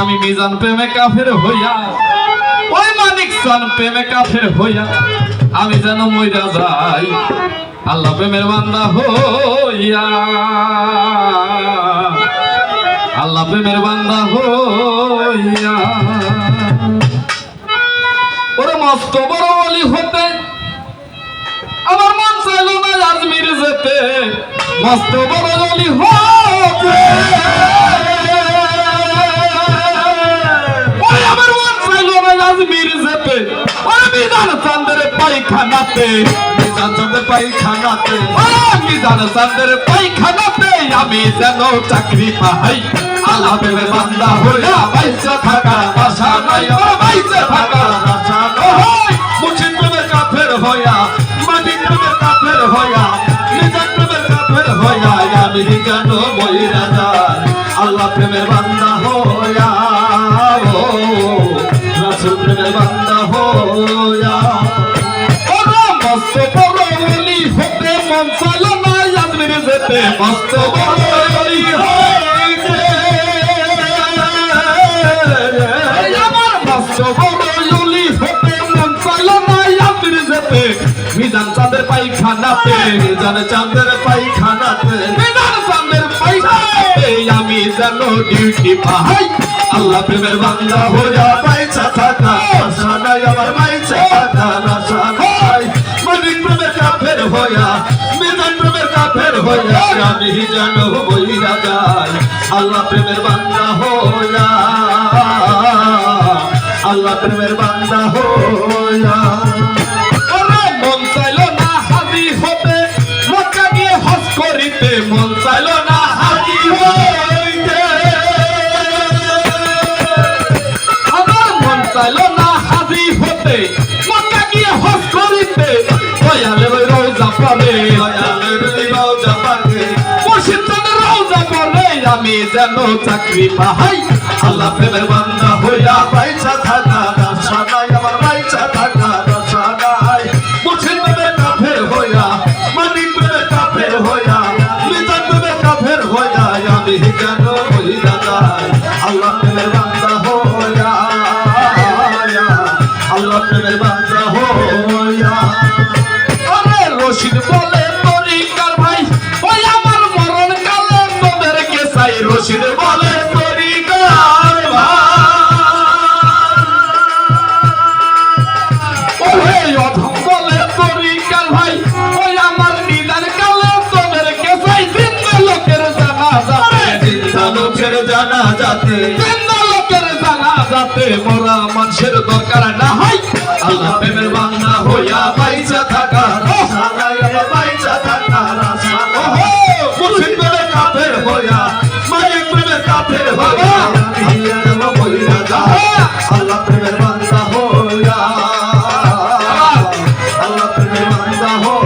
আমি মিজান প্রেমে কাফের হইয়া, ওই মানিক সান প্রেমে কাফের হইয়া, আমি যেন মইরা যাই, আল্লাহ প্রেমের বান্দা হইয়া। আল্লাহ প্রেমের বান্দা হইয়া। ওরে মস্ত বড় অলি হতে আমার মন চাইল না আজমির মস্ত বড় অলি হতে ওরে আমার মন চাইল না আজমির যেতে ওরে বিধান চান্দের পায়খানাতে। মিজান চাঁদের পায়খানাতে। ওরে বিধান চান্দের পায়খানাতে আমি যেন চাকরি পাই। আল্লাহ প্রেমের বান্দা হইয়া বাইসে থাকা আশা নাই। ওরে বাইসে থাকা আশা নাই। মুর্শিদ প্রেমের কাফের হইয়া মানিক কাফের হইয়া আমি কেন বইরা যাই আল্লাহ প্রেমের বান্দা হইয়া ও রাসূল প্রেমের বান্দা ওরে মস্ত বড় অলি, হতে মন চাইল না, আজমির যেতে মস্ত বড় অলি হইতে আমার মস্ত বড় হতে মন চাঁদের পায়খানাতে, মিজান চাঁদের পায়খানাতে। আমি ডিউটি পাই আল্লাহ প্রেমের বান্দা হইয়া পাইছা থাকা নাই আমার পাইছা থাকা আশা নাই। মানিক প্রেমের কাফের হইয়া মিজান প্রেমের কাফের হইয়া আমি যেন বইরা যাই। আল্লাহ প্রেমের বান্দা হইয়া। আল্লাহ প্রেমের বান্দা হইয়া। মন চাইল না হাজি হতে হজ মন চাইল দয়ালের রওজা পাকে মুর্শিদ রোজা পড়ে আমি যেন চাকরি পাই আল্লাহ প্রেমের বান্দা জানা লোকের জানা মোরা মানুষের দরকার না হয়। আল্লাহ প্রেমের বান্দা হইয়া পাইছা থাকা পাইছা থাকা প্রেমের কাফের হইয়া মালিক প্রেমের কাফের যাই আল্লাহ প্রেমের বান্দা হইয়া। আল্লাহ প্রেমের বান্দা হইয়া।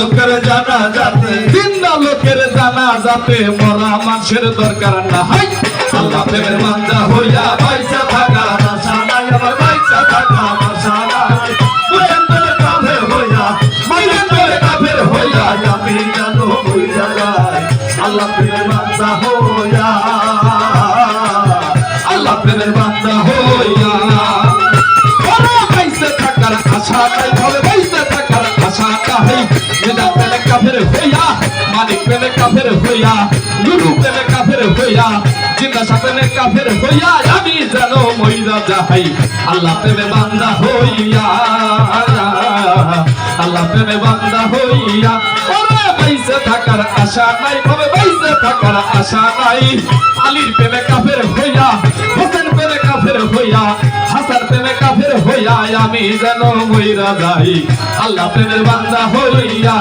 লোকের জানা যাতে, জিন্দা লোকের জানা যাতে, মরা মানুষের দরকার না হয় আল্লাহ প্রেমের মান্দা হইয়া পয়সা থাকা কাফের হইয়া, মালিক পেলে কাফের হইয়া গুরু পেলে কাফের হইয়া, জিন্দা সাপেলে কাফের হইয়া, আমি যেন মইরা যাই। আল্লাহ প্রেমে বান্দা হইয়া, আল্লাহ প্রেমে বান্দা হইয়া থাকার আশা নাই, তবে থাকার আশা নাই। আলীর প্রেমে কাফের আমি যেন মইরা যাই আল্লাহ প্রেমের বান্দা হইয়া।